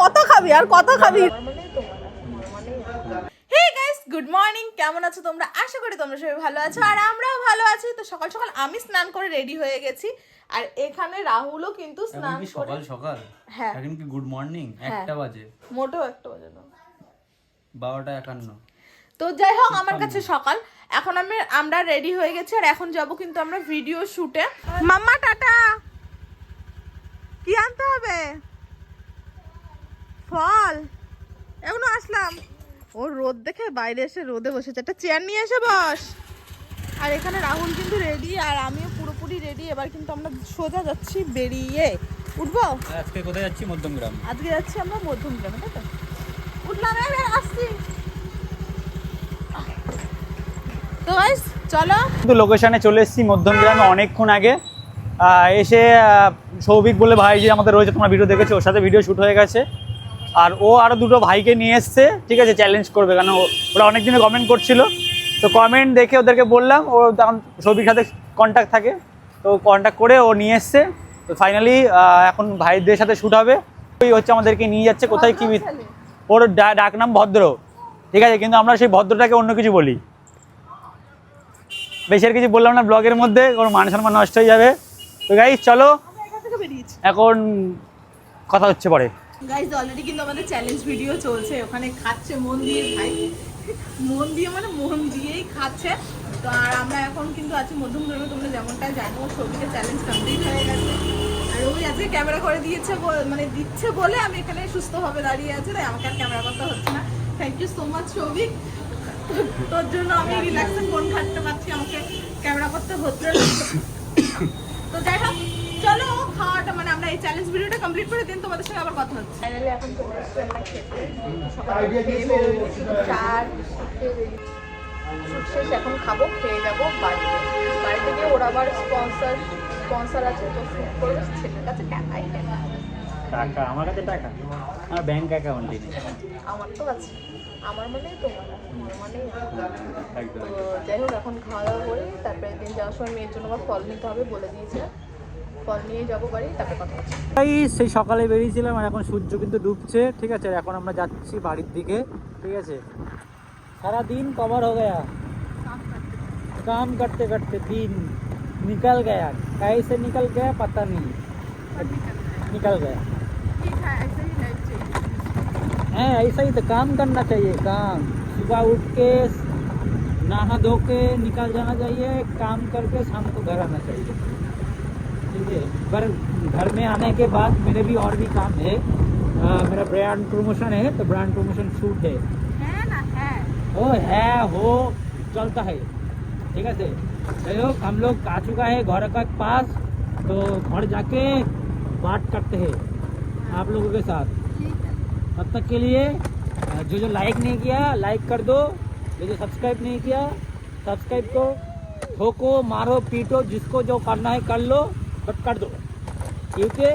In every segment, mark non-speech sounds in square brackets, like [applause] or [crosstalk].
কত খাবি আর কত খাবি? হে গাইস গুড মর্নিং কেমন আছো তোমরা? আশা করি তোমরা সবাই ভালো আছো আর আমরাও ভালো আছি। তো সকাল সকাল আমি স্নান করে রেডি হয়ে গেছি। আর এখানে রাহুলও কিন্তু স্নান করে সকাল সকাল? হ্যাঁ। এখন কি গুড মর্নিং হ্যাঁ। একটা বাজে। মোটেও একটা বাজে না। বারোটা একান্ন। তো যাই হোক আমার কাছে সকাল। এখন আমি আমরা রেডি হয়ে গেছি আর এখন যাব কিন্তু আমরা ভিডিও শুটে মাম্মা টাটা! কি আনতে হবে? ফল। এখনও আসলাম। ও রোদ দেখে বাইরে এসে রোদে বসেছে। একটা চেয়ার নিয়ে এসে বস। আর এখানে রাহুল কিন্তু রেডি আর আমিও পুরোপুরি রেডি এবার কিন্তু আমরা সোজা যাচ্ছি বেরিয়ে। উঠবো? আজকে কোথায় যাচ্ছি? মধ্যমগ্রাম। আজকে যাচ্ছি আমরা মধ্যম গ্রামে তাই তো? উঠলাম এবার আসছি। তো গাইস চলো। কিন্তু লোকেশনে চলে এসেছি মধ্যমগ্রামে অনেকক্ষণ আগে। এসে সৌভিক বলে ভাই যে আমাদের রয়েছে, তোমরা ভিডিও দেখেছ, ওর সাথে ভিডিও শ্যুট হয়ে গেছে। আর ও আরও দুটো ভাইকে নিয়ে এসছে, ঠিক আছে চ্যালেঞ্জ করবে কেন ওরা অনেক দিনে কমেন্ট করছিল। তো কমেন্ট দেখে ওদেরকে বললাম, ও তখন সৌভিক সাথে কন্ট্যাক্ট থাকে। তো কন্ট্যাক্ট করে ও নিয়ে এসছে। তো ফাইনালি এখন ভাইদের সাথে শ্যুট হবে। ওই হচ্ছে আমাদেরকে নিয়ে যাচ্ছে, কোথায় কী। ওর ডাক নাম ভদ্র। ঠিক আছে, কিন্তু আমরা সেই ভদ্রটাকে অন্য কিছু বলি। বেশি আর কিছু বললাম না ব্লগের মধ্যে, ওর মান সম্মান নষ্ট হয়ে যাবে। তো গাইজ চলো বেরিয়েছি। এখন কথা হচ্ছে পরে। গাইজ অলরেডি কিন্তু আমাদের চ্যালেঞ্জ ভিডিও চলছে ওখানে খাচ্ছে মন দিয়ে ভাই। মন দিয়ে মানে মন দিয়েই খাচ্ছে। তো আর আমরা এখন কিন্তু আছি মধ্যম গ্রামে তোমরা যেমনটা জানো ছবিতে চ্যালেঞ্জ কমপ্লিট হয়ে গেছে। আর ওই আজকে ক্যামেরা করে দিয়েছে মানে দিচ্ছে বলে আমি এখানে সুস্থভাবে দাঁড়িয়ে আছি তাই আমাকে আর ক্যামেরা করতে হচ্ছে না। Thank you so much Souvik. তোর জন্য আমি রিল্যাক্সে ফোন ঘাটতে পারছি আমাকে ক্যামেরা করতে হচ্ছে না। তো যাই হোক চলো খাওয়াটা মানে আমরা এই চ্যালেঞ্জ ভিডিওটা কমপ্লিট করে দিন তোমাদের সঙ্গে আবার কথা হচ্ছে। ফাইনালি এখন চলে এসেছি আমরা খেতে সকালে চার শেষ এখন খাব খেয়ে যাব বাড়িতে। বাড়িতে গিয়ে ওরা আবার স্পন্সর স্পন্সর আছে তো শুট করবে ছেলের কাছে টাকাই নেই। টাকা আমার কাছে টাকা আমার ব্যাংক অ্যাকাউন্টই নেই আমার তো আছে আমার মানে তোমার আমার মানে একদম তো যাই হোক এখন খাওয়া দাওয়া করে তারপরে দিন যাওয়ার সময় মেয়ের জন্য আবার ফল নিতে হবে বলে দিয়েছে ফল নিয়ে যাবো বাড়ি তারপরে কথা হচ্ছে ভাই সেই সকালে বেরিয়েছিলাম আর এখন সূর্য কিন্তু ডুবছে ঠিক আছে আর এখন আমরা যাচ্ছি বাড়ির দিকে ঠিক আছে সারা দিন কভার হয়ে গয়া काम करते करते दिन निकल गया कैसे निकल गया पता नहीं निकल गया ठीक है ऐसे ही लाइफ चाहिए है ऐसा ही तो काम करना चाहिए काम। सुबह उठ के नहा धो के निकल जाना चाहिए काम करके शाम को घर आना चाहिए। ठीक है? पर घर में आने के बाद मेरे भी और भी काम है। आ, मेरा ब्रांड प्रमोशन है तो ब्रांड प्रमोशन शूट है। है ना है। वो है हो चलता है। ठीक है जाई हम लोग आ चुका है घर का पास तो घर जाके बात करते हैं। आप लोगों के साथ। तब तक के लिए जो जो लाइक नहीं किया लाइक कर दो। जो जो सब्सक्राइब नहीं किया सब्सक्राइब को ठोको, मारो, पीटो, जिसको जो करना है कर लो बट कर दो। क्योंकि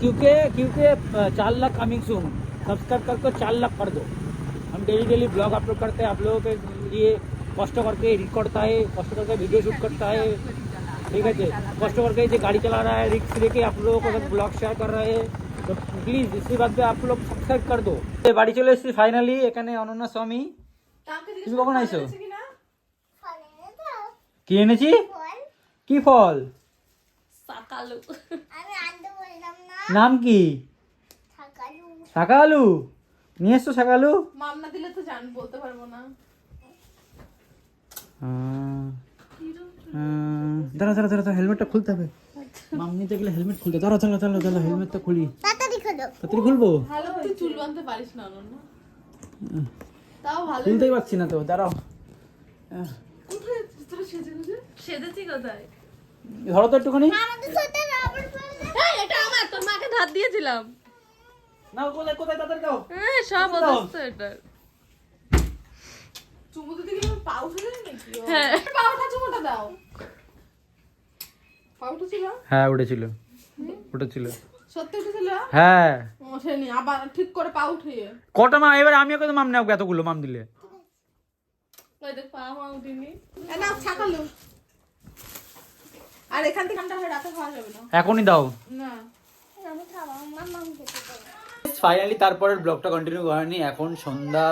क्योंकि क्योंकि चार लाख कमिंग सून सब्सक्राइब करके चार लाख कर दो। हम डेली डेली ब्लॉग अपलोड करते हैं। आप लोगों के लिए कष्ट करके एडिट करता है कष्ट करके वीडियो शूट करता है। ठीक है जी कष्ट करके जो गाड़ी चला रहा है रिक्स लेके आप लोगों को ब्लॉग शेयर कर रहे हैं तो प्लीज इसी बात पे आप लोग सब्सक्राइब कर दो বাড়ি চলে এসেছি ফাইনালি এখানে অনন্যা স্বামী কাউকে জিজ্ঞেস তুমি কখন আইছো? করেছে কিনা? কি এনেছি কি ফল সাকালু আমি আনতে বললাম না নাম কি থাকালু শাকা আলু নিয়ে এসছো শাকা আলু মাম না দিলে তো জান বলতে পারবো না আহ, আহ, দাঁড়া দাঁড়া দাঁড়া হেলমেটটা খুলতে হবে। মাম নিতে গেলে হেলমেট খুলতে দাঁড়া দাঁড়া দাঁড়া দাঁড়া হেলমেটটা খুলি। তাড়াতাড়ি খোলো। তাড়াতাড়ি খুলবো? ভালো তুই চুল বাঁধতে পারিস না তাও ভালো খুলতেই পারছি না তো দাঁড়াও। সেজেছি কোথায়? ধরো তো একটুখানি। এটা আমার তোর মাকে ধার দিয়েছিলাম। না কোথায় কোথায় তাড়াতাড়ি দাও। হ্যাঁ সব দাও। অবস্থা এটা। চুমু দিতে গেলে পা নাকি? হ্যাঁ। পা ওঠা চুমুটা দাও। হ্যাঁ উঠেছিল। উঠেছিল। হ্যাঁ। আবার ঠিক করে পা উঠিয়ে। কটা মা? এবার আমিও কিন্তু মাম নেব এতগুলো মাম দিলে। ওই দেখ পা মা উঠিনি। এ না ছাকালু আর এখান থেকে রাতে খাওয়া যাবে না। এখনই দাও। না। আমি খাব মাম ফাইনালি তারপরের ব্লগটা কন্টিনিউ করেনি এখন সন্ধ্যা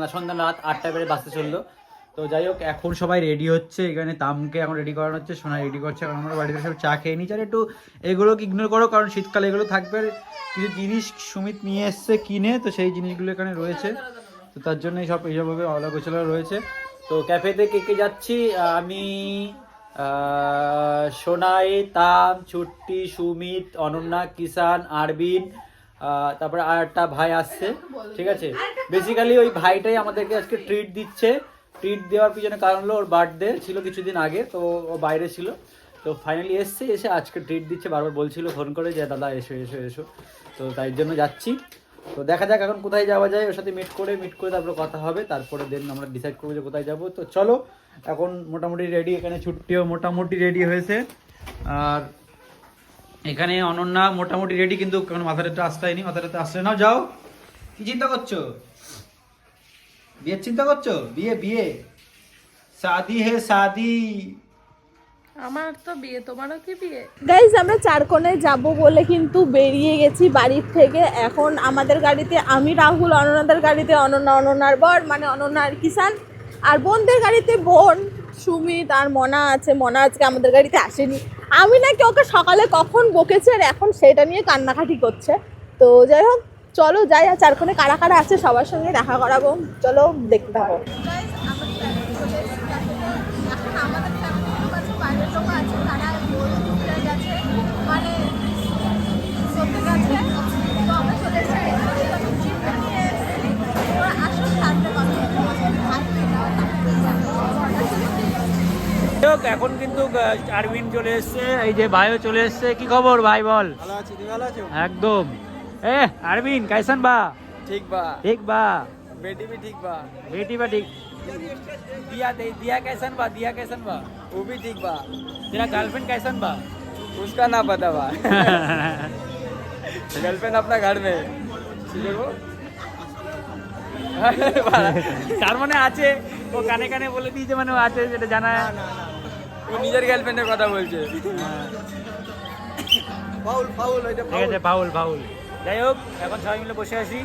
না সন্ধ্যা রাত আটটা বেড়ে বাসতে চলল। তো যাই হোক, এখন সবাই রেডি হচ্ছে। এখানে তামকে এখন রেডি করানো হচ্ছে সোনা রেডি করছে। এখন আমরা বাড়িতে সব চা খেয়ে নিচ্ছি আর একটু এগুলোকে ইগনোর করো, কারণ শীতকালে এগুলো থাকবে। কিছু জিনিস সুমিত নিয়ে এসছে কিনে, তো সেই জিনিসগুলো এখানে রয়েছে। তো তার জন্যই সব এইসবভাবে অলা গোছালা রয়েছে। তো ক্যাফেতে কে কে যাচ্ছি? আমি সোনাই, তাম, ছুট্টি, সুমিত, অনন্যা, কিষান, আরবিন তারপরে আর একটা ভাই আসছে। ঠিক আছে? বেসিক্যালি ওই ভাইটাই আমাদেরকে আজকে ট্রিট দিচ্ছে। ট্রিট দেওয়ার পিছনে কারণ হলো ওর বার্থডে ছিল কিছুদিন আগে, তো ও বাইরে ছিল। তো ফাইনালি এসছে, এসে আজকে ট্রিট দিচ্ছে, বারবার বলছিল ফোন করে যে, দাদা, এসো এসো এসো। তো তাই জন্য যাচ্ছি। তো দেখা যাক এখন কোথায় যাওয়া যায়, ওর সাথে মিট করে মিট করে তারপরে কথা হবে, তারপরে দেন আমরা ডিসাইড করব যে কোথায় যাব। তো চলো, এখন মোটামুটি রেডি এখানে ছুটিও মোটামুটি রেডি হয়েছে। আর এখানে অনন্যা মোটামুটি রেডি কিন্তু কারণ মাথাটা তো আসতে হয়নি মাথাটা তো আসছে নাও, যাও। কি চিন্তা করছ? বিয়ের চিন্তা করছ? বিয়ে বিয়ে। শাদি হে শাদি আমার তো বিয়ে তোমারও কি বিয়ে? গাইজ আমরা চারকোনে যাব বলে কিন্তু বেরিয়ে গেছি বাড়ির থেকে। এখন আমাদের গাড়িতে আমি রাহুল অনন্যাদের গাড়িতে অনন্যা অনন্যার বর মানে অনন্যা আর কিষান আর বোনদের গাড়িতে বোন সুমিত আর মনা আছে। মনা আজকে আমাদের গাড়িতে আসেনি। আমি নাকি ওকে সকালে কখন বকেছে আর এখন সেটা নিয়ে কান্নাকাটি করছে। তো যাই হোক চলো যাই আর চারকোনে কারা কারা আছে সবার সঙ্গে দেখা করাবো। চলো দেখতে থাকো। এখন। মানে এখানে কিন্তু আরবিন চলে এসছে এই যে ভাইও চলে এসছে। কি খবর ভাই বল? ভালো আছি ভালো আছো? একদম। এ আরবিন कैसन बा ঠিক বা ठीक बा বেটি भी ठीक बा बेटी बा ठीक दिया दे दिया कैसन बा दिया कैसन बा वो भी ठीक बा तेरा गर्लफ्रेंड कैसन बा उसका ना पता बा [laughs] गर्लफ्रेंड अपना घर में देखो তার মানে আছে ও কানে কানে বলে দিয়েছে মানে ও আছে যেটা জানা ও নিজের গার্লফ্রেন্ডের কথা বলছে ফাউল ফাউল ওইটা ঠিক আছে ফাউল ফাউল যাই হোক এখন সবাই মিলে বসে আছি।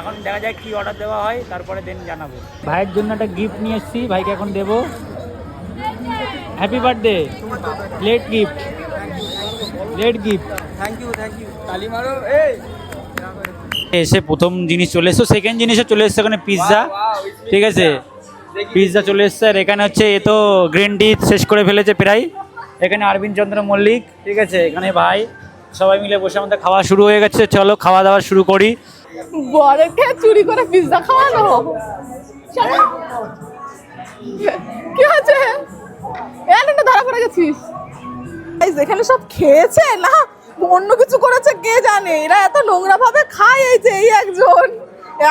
এখন দেখা যায় কি অর্ডার দেওয়া হয় তারপরে দেন জানাব। ভাইয়ের জন্য একটা গিফট নিয়ে এসেছি ভাইকে এখন দেবো। Happy birthday late gift late gift thank you thank you তালি মারো এই। এসে প্রথম জিনিস চলে এসছে সেকেন্ড জিনিসে চলে এসছে ওখানে পিৎজা ঠিক আছে পিৎজা চলে এসছে আর এখানে হচ্ছে এ তো গ্রিন টি শেষ করে ফেলেছে প্রায়। এখানে অরবিন্দ চন্দ্র মল্লিক ঠিক আছে এখানে ভাই। সবাই মিলে বসে আমাদের খাওয়া শুরু হয়ে গেছে, চলো খাওয়া দাওয়া শুরু করি। বরকে চুরি করে পিৎজা খাওয়ানো। চলো কি হয়েছে? এখানে ধরা পড়ে গেছিস। এখানে সব খেয়েছে? না, অন্য কিছু করেছে, কে জানে? এরা এত নোংরা ভাবে খায় এই যে, এই একজন।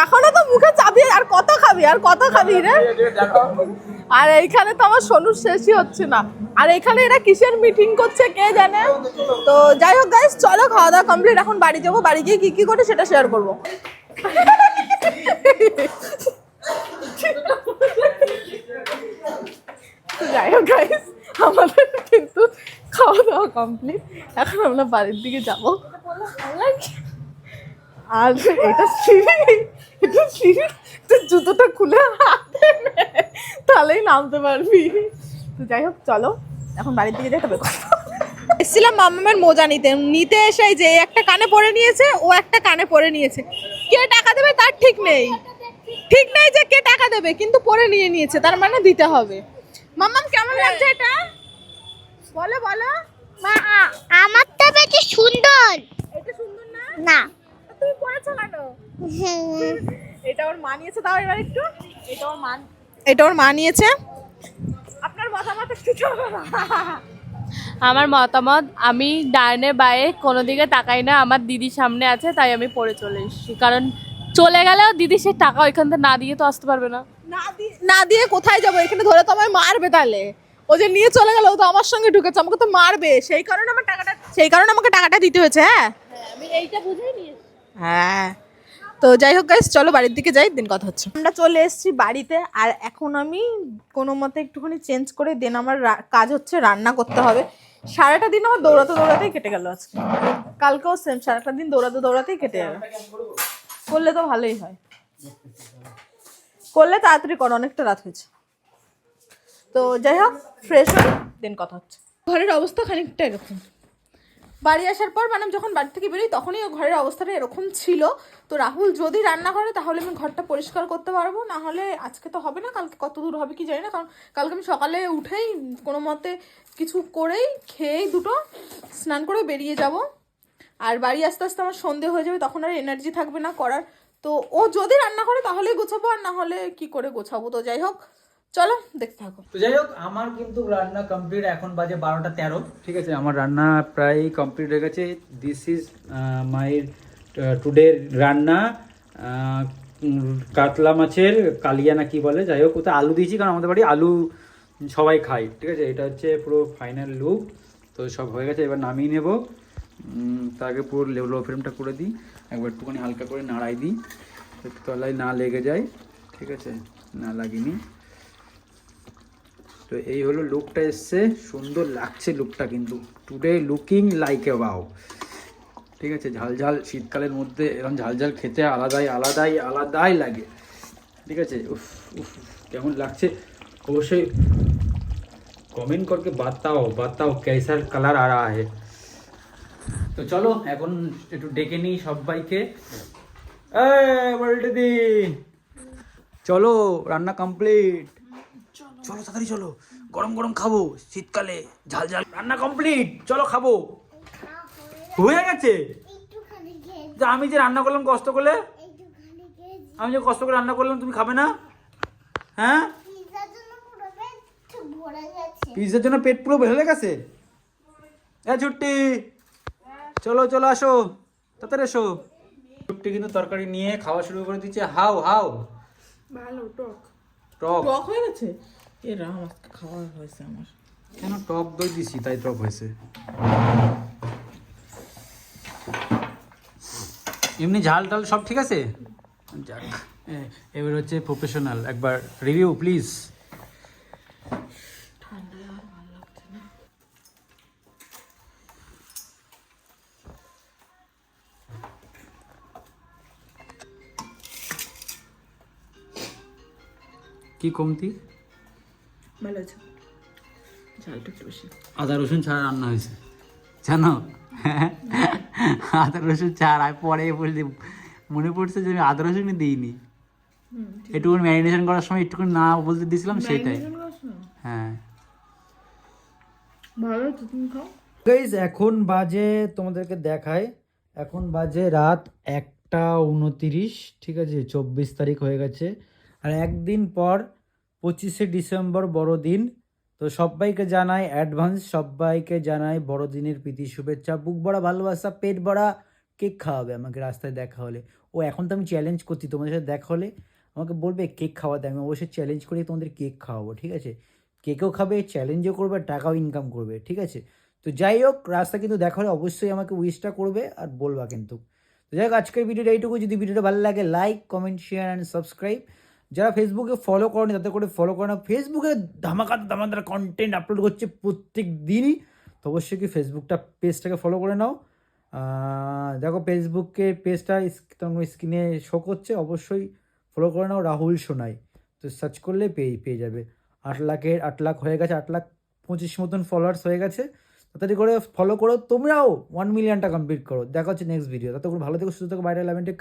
এখনও তো মুখে চাবি, আর কত খাবি, আর কত খাবি রে? আর এইখানে তো আমার সোনুর শেষই হচ্ছে না। আর এখানে এরা কিসের মিটিং করছে কে জানে? তো যাই হোক গাইস চলো খাওয়া দাওয়া কমপ্লিট এখন বাড়ি যাব। বাড়ি গিয়ে কি কি করে সেটা শেয়ার করব। যাই হোক গাইস আমাদের কিন্তু খাওয়া দাওয়া কমপ্লিট এখন আমরা বাড়ির দিকে যাব। আর এটা সিঁড়ি এটা সিঁড়ি তুই জুতোটা খুলে হাতে তাহলেই নামতে পারবি। তো যাই হোক চলো এখন বাড়ির দিকে যেতে হবে। এসেছিলাম মামামের মোজা নিতে। নিতে এসে যে একটা কানে পরে নিয়েছে ও একটা কানে পরে নিয়েছে। কে টাকা দেবে তার ঠিক নেই। ঠিক নেই যে কে টাকা দেবে কিন্তু পরে নিয়ে নিয়েছে তার মানে দিতে হবে। মামাম কেমন লাগছে এটা? বলো বলো। মা আমারটা বেশি সুন্দর। এটা সুন্দর না? না। তুমি কেন এটা ওর মা নিয়েছে তাও এবার একটু। এটা ওর মা এটা ওর মা নিয়েছে। আপনার মতামত একটু। আমার মতামত আমি ডাইনে বায়ে কোনো দিকে তাকাই না আমার দিদি সামনে আছে তাই আমি পড়ে চলে এসেছি। কারণ চলে গেলেও দিদি সে টাকা ওইখান থেকে না দিয়ে তো আসতে পারবে না। না দিয়ে কোথায় যাব? এখানে ধরে তো আমায় মারবে তাহলে। ও যে নিয়ে চলে গেল ও তো আমার সঙ্গে ঢুকেছে আমাকে তো মারবে। সেই কারণে আমার টাকাটা সেই কারণে আমাকে টাকাটা দিতে হয়েছে হ্যাঁ আমি এইটা বুঝেই নিয়েছি। হ্যাঁ। তো যাই হোক গাইস চলো বাড়ির দিকে যাই দিন কথা হচ্ছে। আমরা চলে এসেছি বাড়িতে আর এখন আমি কোনো মতে একটুখানি চেঞ্জ করে দেন আমার কাজ হচ্ছে রান্না করতে হবে। সারাটা দিন আমার দৌড়াতে দৌড়াতেই কেটে গেল আজকে। কালকেও সেম সারাটা দিন দৌড়াতে দৌড়াতেই কেটে গেল। করলে তো ভালোই হয়। করলে তাড়াতাড়ি কর অনেকটা রাত হয়েছে। তো যাই হোক ফ্রেশ হই দেন কথা হচ্ছে। ঘরের অবস্থা খানিকটা এরকম। বাড়ি আসার পর মানে যখন বাড়ি থেকে বেরোই, তখনই ঘরের অবস্থাটা এরকম ছিল। তো রাহুল যদি রান্না করে তাহলে আমি ঘরটা পরিষ্কার করতে পারব। না হলে আজকে তো হবে না, কালকে কত দূর হবে কি জানি না। কারণ কালকে আমি সকালে উঠেই কোনো মতে কিছু করেই খেয়েই দুটো স্নান করে বেরিয়ে যাব। আর বাড়ি আস্তে আস্তে আমার সন্ধে হয়ে যাবে, তখন আর এনার্জি থাকবে না করার। তো ও যদি রান্না করে তাহলেই গোছাবো, আর না হলে কি করে গোছাবো? তো যাই হোক চলো দেখতে থাকো। তো যাই হোক আমার কিন্তু রান্না কমপ্লিট এখন বাজে বারোটা তেরো। ঠিক আছে আমার রান্না প্রায় কমপ্লিট হয়ে গেছে। দিস ইজ মাই টুডে রান্না কাতলা মাছের কালিয়া না কি বলে যাই হোক ওতে আলু দিয়েছি কারণ আমাদের বাড়ি আলু সবাই খায় ঠিক আছে? এটা হচ্ছে পুরো ফাইনাল লুক তো সব হয়ে গেছে এবার নামিয়ে নেব। আগে পুরো লো ফ্রেমটা করে দিই। একবার একটুখানি হালকা করে নাড়াই দিই একটু তলায় না লেগে যায় ঠিক আছে? না লাগিনি। তো এই হলো লুকটা এসছে। সুন্দর লাগছে লুকটা কিন্তু। Today looking like a wow ঠিক আছে ঝাল ঝাল শীতকালের মধ্যে এরকম ঝাল ঝাল খেতে আলাদাই আলাদাই আলাদাই লাগে। ঠিক আছে, উফ উফ কেমন লাগছে? অবশ্যই কমেন্ট করকে বাতাও বাতাও কেসার কালার আ রা হে তো চলো, এখন একটু ডেকে নিই সবাইকে। চলো, রান্না কমপ্লিট চলো তাড়াতাড়ি চলো। গরম গরম খাব শীতকালে ঝাল ঝাল। রান্না কমপ্লিট চলো খাব। হয়ে গেছে? যে আমি যে রান্না করলাম কষ্ট করে? আমি যে কষ্ট করে রান্না করলাম তুমি খাবে না? হ্যাঁ? পিজার জন্য পেট ভরে গেছে। পিৎজার জন্য পেট পুরো ভরে গেছে? এ ছুট্টি চলো চলো আসো। তাড়াতাড়ি এসো। ছুট্টি কিন্তু তরকারি নিয়ে খাওয়া শুরু করে দিচ্ছে। হাও হাও। ভালো টক। টক। টক হয়ে গেছে? এ রাম আজকে খাওয়া হয়েছে আমার। কেন টক দই দিছি তাই টক হয়েছে। এমনি ঝাল টাল সব ঠিক আছে? যাক এবার হচ্ছে প্রফেশনাল একবার রিভিউ প্লিজ কি কমতি? ভালো আছে? ঝালটা একটু বেশি আদা রসুন ছাড়া রান্না হয়েছে। জানো? আদা রসুন ছাড়া পরে বলতে মনে পড়ছে যে আমি আদা রসুনই দিইনি। একটুখানি ম্যারিনেশন করার সময় একটুখানি না বলতে দিয়েছিলাম সেটাই। হ্যাঁ। ভালো তুমি খাও। গাইজ এখন বাজে তোমাদেরকে দেখায় এখন বাজে রাত একটা উনতিরিশ ঠিক আছে? চব্বিশ তারিখ হয়ে গেছে। আর একদিন পর পঁচিশে ডিসেম্বর বড়দিন। তো সবাইকে জানাই অ্যাডভান্স সবাইকে জানাই বড়দিনের প্রীতি, শুভেচ্ছা, বুক ভরা ভালোবাসা, পেট ভরা কেক খাওয়াবে আমাকে রাস্তায় দেখা হলে। ও, এখন তো আমি চ্যালেঞ্জ করছি তোমাদের সাথে দেখা হলে। আমাকে বলবে কেক খাওয়াতে, আমি অবশ্যই চ্যালেঞ্জ করে তোমাদের কেক খাওয়াবো, ঠিক আছে? কেকও খাবে চ্যালেঞ্জও করবে, টাকাও ইনকাম করবে, ঠিক আছে? তো যাই হোক রাস্তা কিন্তু দেখা হলে অবশ্যই আমাকে উইশটা করবে আর বলবা কিন্তু। তো যাই হোক, আজকের ভিডিওটা এইটুকু যদি ভিডিওটা ভালো লাগে like comment share and subscribe যারা ফেসবুকে ফলো করেনি, তাদের করে ফলো করে না ফেসবুকে ধামাকা ধামাকার কন্টেন্ট আপলোড করছে প্রত্যেক দিনই। তো অবশ্যই কি ফেসবুকটা পেজটাকে ফলো করে নাও। দেখো ফেসবুকে পেজটা তোমার স্ক্রিনে শো করছে, অবশ্যই ফলো করে নাও রাহুল সোনাই। তো সার্চ করলে পেয়ে পেয়ে যাবে। আট লাখের, আট লাখ হয়ে গেছে, আট লাখ পঁচিশ মতন ফলোয়ার্স হয়ে গেছে। তাড়াতাড়ি করে ফলো করো, তোমরাও ওয়ান মিলিয়নটা কমপ্লিট করো। দেখা হচ্ছে নেক্সট ভিডিও ততক্ষণ ভালো থেকো, সুস্থ থেকো বাইরে ইলেভেন টেক